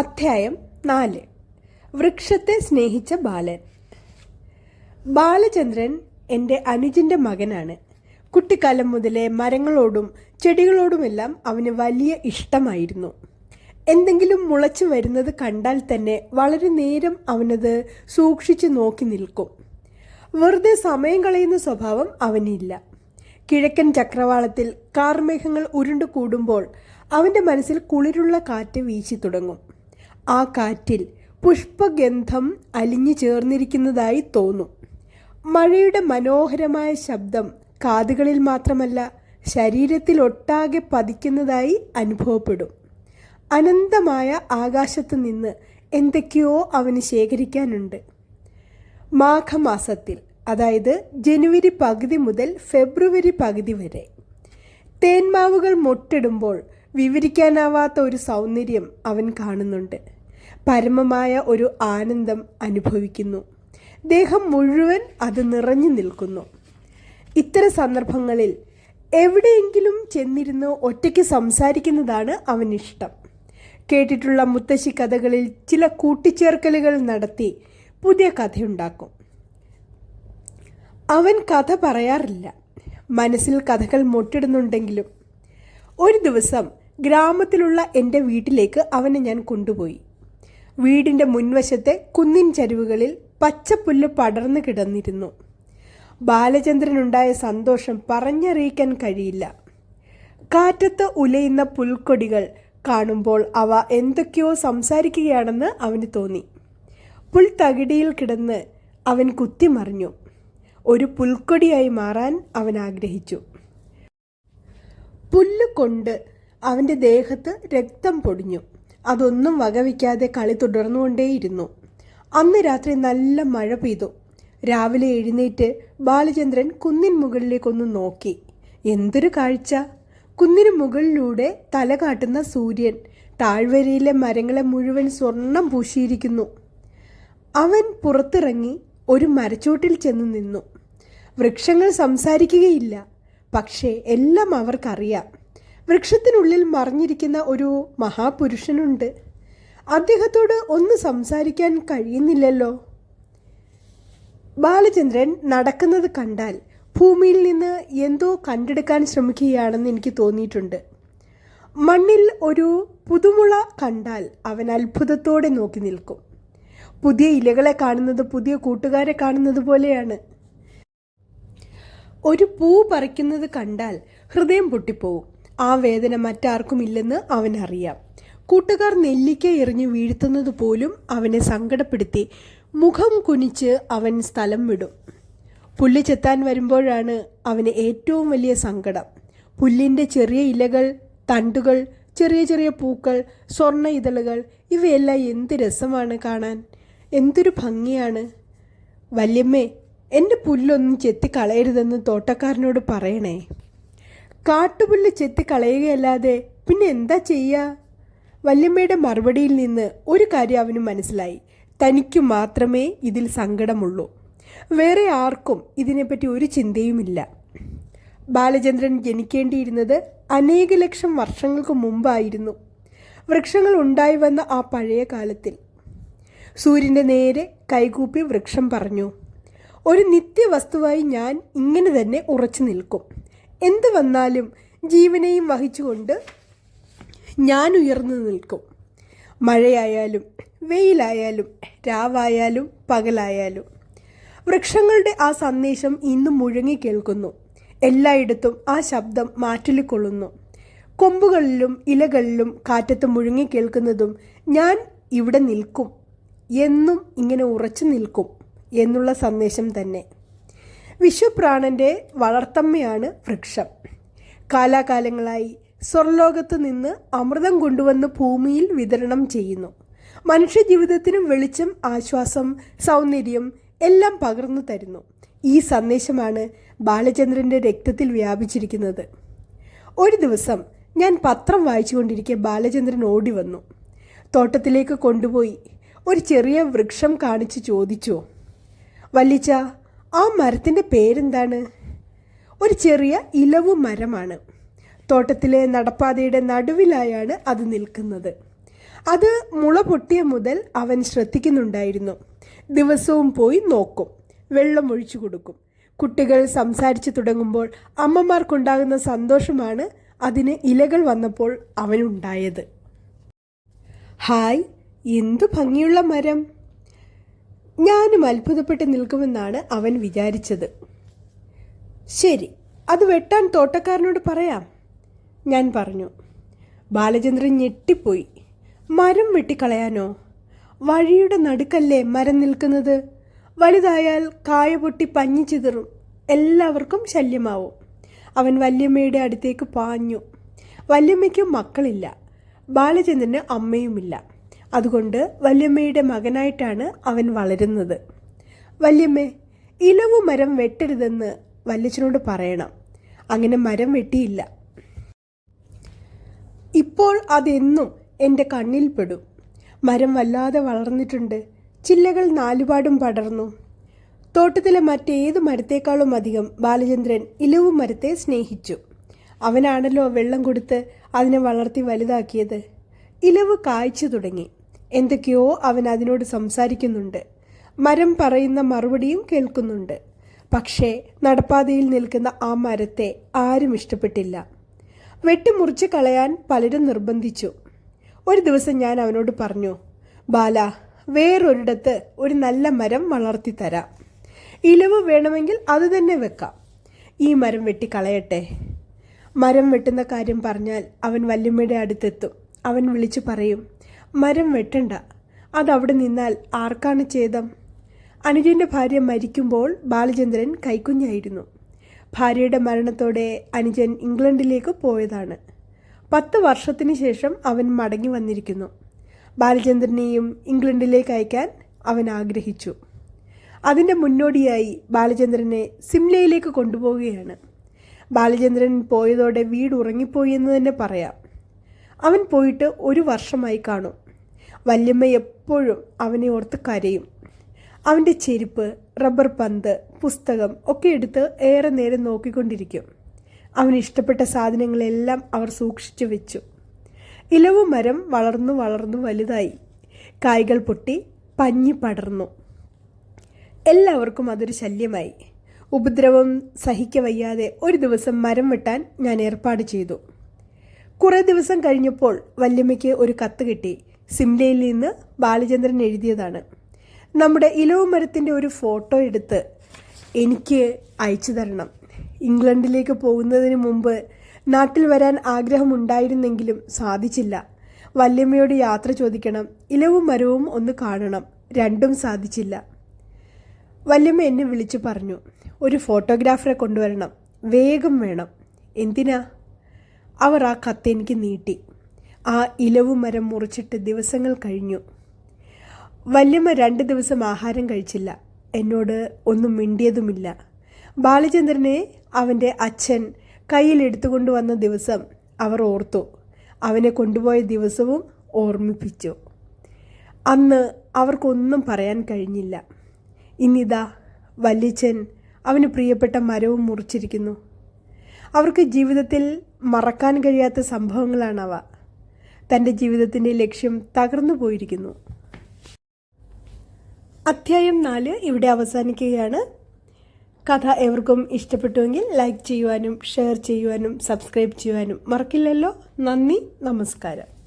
അധ്യായം നാല്. വൃക്ഷത്തെ സ്നേഹിച്ച ബാലൻ. ബാലചന്ദ്രൻ എന്റെ അനുജന്റെ മകനാണ്. കുട്ടിക്കാലം മുതലേ മരങ്ങളോടും ചെടികളോടുമെല്ലാം അവന് വലിയ ഇഷ്ടമായിരുന്നു. എന്തെങ്കിലും മുളച്ചു വരുന്നത് കണ്ടാൽ തന്നെ വളരെ നേരം അവനത് സൂക്ഷിച്ചു നോക്കി നിൽക്കും. വെറുതെ സമയം കളയുന്ന സ്വഭാവം അവനില്ല. കിഴക്കൻ ചക്രവാളത്തിൽ കാർമേഘങ്ങൾ ഉരുണ്ടു കൂടുമ്പോൾ അവന്റെ മനസ്സിൽ കുളിരുള്ള കാറ്റ് വീശി തുടങ്ങും. ആ കാറ്റിൽ പുഷ്പഗന്ധം അലിഞ്ഞു ചേർന്നിരിക്കുന്നതായി തോന്നും. മഴയുടെ മനോഹരമായ ശബ്ദം കാതുകളിൽ മാത്രമല്ല ശരീരത്തിൽ ഒട്ടാകെ പതിക്കുന്നതായി അനുഭവപ്പെടും. അനന്തമായ ആകാശത്ത് നിന്ന് എന്തൊക്കെയോ അവന് ശേഖരിക്കാനുണ്ട്. മാഘമാസത്തിൽ അതായത് ജനുവരി പകുതി മുതൽ ഫെബ്രുവരി പകുതി വരെ. തേന്മാവുകൾ മൊട്ടിടുമ്പോൾ വിവരിക്കാനാവാത്ത ഒരു സൗന്ദര്യം അവൻ കാണുന്നുണ്ട്. പരമമായ ഒരു ആനന്ദം അനുഭവിക്കുന്നു. ദേഹം മുഴുവൻ അത് നിറഞ്ഞു നിൽക്കുന്നു. ഇത്തരം സന്ദർഭങ്ങളിൽ എവിടെയെങ്കിലും ചെന്നിരുന്ന് ഒറ്റയ്ക്ക് സംസാരിക്കുന്നതാണ് അവനിഷ്ടം. കേട്ടിട്ടുള്ള മുത്തശ്ശി കഥകളിൽ ചില കൂട്ടിച്ചേർക്കലുകൾ നടത്തി പുതിയ കഥയുണ്ടാക്കും. അവൻ കഥ പറയാറില്ല. മനസ്സിൽ കഥകൾ മുട്ടിടുന്നുണ്ടെങ്കിലും ഒരു ദിവസം ഗ്രാമത്തിലുള്ള എന്റെ വീട്ടിലേക്ക് അവനെ ഞാൻ കൊണ്ടുപോയി. വീടിന്റെ മുൻവശത്തെ കുന്നിൻ ചരിവുകളിൽ പച്ചപ്പുല്ല് പടർന്നു കിടന്നിരുന്നു. ബാലചന്ദ്രനുണ്ടായ സന്തോഷം പറഞ്ഞറിയിക്കാൻ കഴിയില്ല. കാറ്റത്ത് ഉലയുന്ന പുൽക്കൊടികൾ കാണുമ്പോൾ അവ എന്തൊക്കെയോ സംസാരിക്കുകയാണെന്ന് അവന് തോന്നി. പുൽത്തകിടിയിൽ കിടന്ന് അവൻ കുത്തിമറിഞ്ഞു ഒരു പുൽക്കൊടിയായി മാറാൻ അവൻ ആഗ്രഹിച്ചു. പുല്ല് കൊണ്ട് അവന്റെ ദേഹത്ത് രക്തം പൊടിഞ്ഞു. അതൊന്നും വകവയ്ക്കാതെ കളി തുടർന്നുകൊണ്ടേയിരുന്നു. അന്ന് രാത്രി നല്ല മഴ പെയ്തു. രാവിലെ എഴുന്നേറ്റ് ബാലചന്ദ്രൻ കുന്നിൻ മുകളിലേക്കൊന്ന് നോക്കി. എന്തൊരു കാഴ്ച. കുന്നിന് മുകളിലൂടെ തല കാട്ടുന്ന സൂര്യൻ താഴ്വരയിലെ മരങ്ങളെ മുഴുവൻ സ്വർണം പൂശിയിരിക്കുന്നു. അവൻ പുറത്തിറങ്ങി ഒരു മരച്ചോട്ടിൽ ചെന്ന് നിന്നു. വൃക്ഷങ്ങൾ സംസാരിക്കുകയില്ല. പക്ഷേ എല്ലാം അവർക്കറിയാം. വൃക്ഷത്തിനുള്ളിൽ മറിഞ്ഞിരിക്കുന്ന ഒരു മഹാപുരുഷനുണ്ട്. അദ്ദേഹത്തോട് ഒന്ന് സംസാരിക്കാൻ കഴിയുന്നില്ലല്ലോ. ബാലചന്ദ്രൻ നടക്കുന്നത് കണ്ടാൽ ഭൂമിയിൽ നിന്ന് എന്തോ കണ്ടെടുക്കാൻ ശ്രമിക്കുകയാണെന്ന് എനിക്ക് തോന്നിയിട്ടുണ്ട്. മണ്ണിൽ ഒരു പുതുമുള കണ്ടാൽ അവൻ അത്ഭുതത്തോടെ നോക്കി നിൽക്കും. പുതിയ ഇലകളെ കാണുന്നത് പുതിയ കൂട്ടുകാരെ കാണുന്നത് പോലെയാണ്. ഒരു പൂ പറിക്കുന്നത് കണ്ടാൽ ഹൃദയം പൊട്ടിപ്പോവും. ആ വേദന മറ്റാർക്കും ഇല്ലെന്ന് അവനറിയാം. കൂട്ടുകാർ നെല്ലിക്ക എറിഞ്ഞു വീഴ്ത്തുന്നത് പോലും അവനെ സങ്കടപ്പെടുത്തി. മുഖം കുനിച്ച് അവൻ സ്ഥലം വിടും. പുല്ല് ചെത്താൻ വരുമ്പോഴാണ് അവന് ഏറ്റവും വലിയ സങ്കടം. പുല്ലിന്റെ ചെറിയ ഇലകൾ തണ്ടുകൾ ചെറിയ ചെറിയ പൂക്കൾ സ്വർണ ഇതളുകൾ ഇവയെല്ലാം എന്ത് രസമാണ് കാണാൻ? എന്തൊരു ഭംഗിയാണ്. വല്യമ്മേ എന്റെ പുല്ലൊന്നും ചെത്തിക്കളയരുതെന്ന് തോട്ടക്കാരനോട് പറയണേ. കാട്ടുപുല്ല് ചെത്തി കളയുകയല്ലാതെ പിന്നെ എന്താ ചെയ്യുക വല്യമ്മയുടെ മറുപടിയിൽ നിന്ന് ഒരു കാര്യം അവന് മനസ്സിലായി. തനിക്ക് മാത്രമേ ഇതിൽ സങ്കടമുള്ളൂ. വേറെ ആർക്കും ഇതിനെപ്പറ്റി ഒരു ചിന്തയുമില്ല. ബാലചന്ദ്രൻ ജനിക്കേണ്ടിയിരുന്നത് അനേക ലക്ഷം വർഷങ്ങൾക്ക് മുമ്പായിരുന്നു. വൃക്ഷങ്ങൾ ഉണ്ടായി വന്ന ആ പഴയ കാലത്തിൽ. സൂര്യന്റെ നേരെ കൈകൂപ്പി വൃക്ഷം പറഞ്ഞു ഒരു നിത്യവസ്തുവായി ഞാൻ ഇങ്ങനെ തന്നെ ഉറച്ചു നിൽക്കും. എന്ത് വന്നാലും ജീവനെയും വഹിച്ചുകൊണ്ട് ഞാൻ ഉയർന്നു നിൽക്കും. മഴയായാലും വെയിലായാലും രാവായാലും പകലായാലും. വൃക്ഷങ്ങളുടെ ആ സന്ദേശം ഇന്നും മുഴങ്ങി കേൾക്കുന്നു. എല്ലായിടത്തും ആ ശബ്ദം മാറ്റിലിക്കൊള്ളുന്നു കൊമ്പുകളിലും ഇലകളിലും കാറ്റത്ത് മുഴുങ്ങി കേൾക്കുന്നതും ഞാൻ ഇവിടെ നിൽക്കും. എന്നും ഇങ്ങനെ ഉറച്ചു നിൽക്കും എന്നുള്ള സന്ദേശം തന്നെ. വിശ്വപ്രാണന്റെ വളർത്തമ്മയാണ് വൃക്ഷം. കാലാകാലങ്ങളായി സ്വർലോകത്ത് നിന്ന് അമൃതം കൊണ്ടുവന്ന് ഭൂമിയിൽ വിതരണം ചെയ്യുന്നു. മനുഷ്യജീവിതത്തിനും വെളിച്ചം ആശ്വാസം സൗന്ദര്യം എല്ലാം പകർന്നു തരുന്നു. ഈ സന്ദേശമാണ് ബാലചന്ദ്രന്റെ രക്തത്തിൽ വ്യാപിച്ചിരിക്കുന്നത്. ഒരു ദിവസം ഞാൻ പത്രം വായിച്ചുകൊണ്ടിരിക്കെ ബാലചന്ദ്രൻ ഓടി വന്നു. തോട്ടത്തിലേക്ക് കൊണ്ടുപോയി ഒരു ചെറിയ വൃക്ഷം കാണിച്ച് ചോദിച്ചു വല്ലിച്ച ആ മരത്തിന്റെ പേരെന്താണ്? ഒരു ചെറിയ ഇലവു മരമാണ്. തോട്ടത്തിലെ നടപ്പാതയുടെ നടുവിലായാണ് അത് നിൽക്കുന്നത്. അത് മുള പൊട്ടിയ മുതൽ അവൻ ശ്രദ്ധിക്കുന്നുണ്ടായിരുന്നു. ദിവസവും പോയി നോക്കും. വെള്ളം ഒഴിച്ചു കൊടുക്കും. കുട്ടികൾ സംസാരിച്ചു തുടങ്ങുമ്പോൾ അമ്മമാർക്കുണ്ടാകുന്ന സന്തോഷമാണ് അതിന് ഇലകൾ വന്നപ്പോൾ അവനുണ്ടായത്. ഹായ് എന്തു ഭംഗിയുള്ള മരം? ഞാനും അത്ഭുതപ്പെട്ട് നിൽക്കുമെന്നാണ് അവൻ വിചാരിച്ചത്. ശരി അത് വെട്ടാൻ തോട്ടക്കാരനോട് പറയാം. ഞാൻ പറഞ്ഞു ബാലചന്ദ്രൻ ഞെട്ടിപ്പോയി. മരം വെട്ടിക്കളയാനോ? വഴിയുടെ നടുക്കല്ലേ മരം നിൽക്കുന്നത്? വലുതായാൽ കായ പൊട്ടി പഞ്ഞി ചിതറും. എല്ലാവർക്കും ശല്യമാവും. അവൻ വല്യമ്മയുടെ അടുത്തേക്ക് പാഞ്ഞു. വല്യമ്മയ്ക്കും മക്കളില്ല. ബാലചന്ദ്രന് അമ്മയുമില്ല. അതുകൊണ്ട് വല്യമ്മയുടെ മകനായിട്ടാണ് അവൻ വളരുന്നത്. വല്യമ്മേ ഇലവു മരം വെട്ടരുതെന്ന് വല്യച്ഛനോട് പറയണം. അങ്ങനെ മരം വെട്ടിയില്ല. ഇപ്പോൾ അതെന്നും എന്റെ കണ്ണിൽ പെടും. മരം വല്ലാതെ വളർന്നിട്ടുണ്ട്. ചില്ലകൾ നാലുപാടും പടർന്നു. തോട്ടത്തിലെ മറ്റേത് മരത്തേക്കാളും അധികം ബാലചന്ദ്രൻ ഇലവു മരത്തെ സ്നേഹിച്ചു. അവനാണല്ലോ വെള്ളം കൊടുത്ത് അതിനെ വളർത്തി വലുതാക്കിയത്. ഇലവ് കായ്ച്ചു തുടങ്ങി. എന്തൊക്കെയോ അവൻ അതിനോട് സംസാരിക്കുന്നുണ്ട്. മരം പറയുന്ന മറുപടിയും കേൾക്കുന്നുണ്ട്. പക്ഷേ നടപ്പാതയിൽ നിൽക്കുന്ന ആ മരത്തെ ആരും ഇഷ്ടപ്പെട്ടില്ല. വെട്ടിമുറിച്ച് കളയാൻ പലരും നിർബന്ധിച്ചു. ഒരു ദിവസം ഞാൻ അവനോട് പറഞ്ഞു ബാല വേറൊരിടത്ത് ഒരു നല്ല മരം വളർത്തി തരാം. ഇലവ് വേണമെങ്കിൽ അത് തന്നെ വെക്കാം. ഈ മരം വെട്ടിക്കളയട്ടെ. മരം വെട്ടുന്ന കാര്യം പറഞ്ഞാൽ അവൻ വല്യമ്മയുടെ അടുത്തെത്തും. അവൻ വിളിച്ചു പറയും മരം വെട്ടണ്ട. അതവിടെ നിന്നാൽ ആർക്കാണ് ഛേദം? അനുജന്റെ ഭാര്യ മരിക്കുമ്പോൾ ബാലചന്ദ്രൻ കൈക്കുഞ്ഞായിരുന്നു. ഭാര്യയുടെ മരണത്തോടെ അനുജൻ ഇംഗ്ലണ്ടിലേക്ക് പോയതാണ്. പത്ത് വർഷത്തിന് ശേഷം അവൻ മടങ്ങി വന്നിരിക്കുന്നു. ബാലചന്ദ്രനെയും ഇംഗ്ലണ്ടിലേക്ക് അയക്കാൻ അവൻ ആഗ്രഹിച്ചു. അതിന്റെ മുന്നോടിയായി ബാലചന്ദ്രനെ സിംലയിലേക്ക് കൊണ്ടുപോവുകയാണ്. ബാലചന്ദ്രൻ പോയതോടെ വീട് ഉറങ്ങിപ്പോയി എന്ന് തന്നെ പറയാം. അവൻ പോയിട്ട് ഒരു വർഷമായി കാണും. വല്യമ്മ എപ്പോഴും അവനെ ഓർത്ത് കരയും. അവന്റെ ചെരുപ്പ് റബ്ബർ പന്ത് പുസ്തകം ഒക്കെ എടുത്ത് ഏറെ നേരം നോക്കിക്കൊണ്ടിരിക്കും. അവന് ഇഷ്ടപ്പെട്ട സാധനങ്ങളെല്ലാം അവർ സൂക്ഷിച്ചു വെച്ചു. ഇലവു മരം വളർന്നു വളർന്നു വലുതായി. കായ്കൾ പൊട്ടി പഞ്ഞി പടർന്നു. എല്ലാവർക്കും അതൊരു ശല്യമായി. ഉപദ്രവം സഹിക്കവയ്യാതെ ഒരു ദിവസം മരം വെട്ടാൻ ഞാൻ ഏർപ്പാട് ചെയ്തു. കുറേ ദിവസം കഴിഞ്ഞപ്പോൾ വല്യമ്മയ്ക്ക് ഒരു കത്ത് കിട്ടി. സിംലയിൽ നിന്ന് ബാലചന്ദ്രൻ എഴുതിയതാണ്. നമ്മുടെ ഇലവ് മരത്തിന്റെ ഒരു ഫോട്ടോ എടുത്ത് എനിക്ക് അയച്ചു തരണം. ഇംഗ്ലണ്ടിലേക്ക് പോകുന്നതിന് മുമ്പ് നാട്ടിൽ വരാൻ ആഗ്രഹമുണ്ടായിരുന്നെങ്കിലും സാധിച്ചില്ല. വല്യമ്മയോട് യാത്ര ചോദിക്കണം. ഇലവും മരവും ഒന്ന് കാണണം. രണ്ടും സാധിച്ചില്ല. വല്യമ്മ എന്നെ വിളിച്ചു പറഞ്ഞു. ഒരു ഫോട്ടോഗ്രാഫറെ കൊണ്ടുവരണം. വേഗം വേണം. എന്തിനാ? അവർ ആ കത്ത് എനിക്ക് നീട്ടി. ആ ഇലവു മരം മുറിച്ചിട്ട് ദിവസങ്ങൾ കഴിഞ്ഞു. വല്യമ്മ രണ്ട് ദിവസം ആഹാരം കഴിച്ചില്ല. എന്നോട് ഒന്നും മിണ്ടിയതുമില്ല. ബാലചന്ദ്രനെ അവന്റെ അച്ഛൻ കയ്യിൽ എടുത്തുകൊണ്ടുവന്ന ദിവസം അവർ ഓർത്തു. അവനെ കൊണ്ടുപോയ ദിവസവും ഓർമ്മിപ്പിച്ചു. അന്ന് അവർക്കൊന്നും പറയാൻ കഴിഞ്ഞില്ല. ഇന്നിതാ വല്യച്ഛൻ അവന് പ്രിയപ്പെട്ട മരവും മുറിച്ചിരിക്കുന്നു. അവർക്ക് ജീവിതത്തിൽ മറക്കാൻ കഴിയാത്ത സംഭവങ്ങളാണവ. തന്റെ ജീവിതത്തിന്റെ ലക്ഷ്യം തകർന്നു പോയിരിക്കുന്നു. അധ്യായം നാല് ഇവിടെ അവസാനിക്കുകയാണ്. കഥ എവർക്കും ഇഷ്ടപ്പെട്ടുവെങ്കിൽ ലൈക്ക് ചെയ്യുവാനും ഷെയർ ചെയ്യുവാനും സബ്സ്ക്രൈബ് ചെയ്യുവാനും മറക്കില്ലല്ലോ. നന്ദി നമസ്കാരം.